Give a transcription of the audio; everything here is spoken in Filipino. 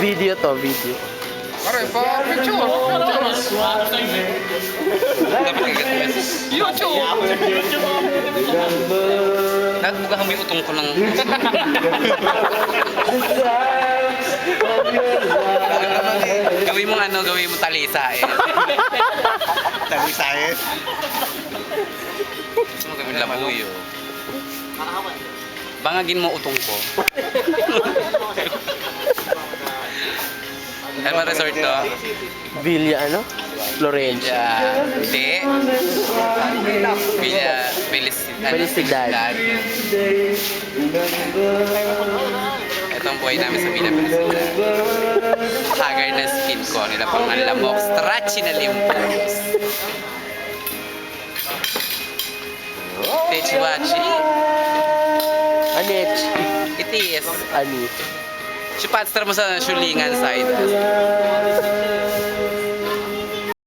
Video to, video. Pare, pa picture. YouTube. Nagbuga kami utong ko ng... gawin mo ano, gawin mo talisa eh. Talisahin. Gusto mo gawin labuyo. Bangagin mo utong ko. Ano ba resort to? Villa ano? Florencia. Villa... Hindi. Villa... Felicidad. Felicidad. Ito ang buhay namin sa Villa Felicidad. Haggard na skin ko. Nila pang ang lamok. Stretchy na limbos. Techiwachi. Anich. It is. Si Patstar mo sa Shulingan side.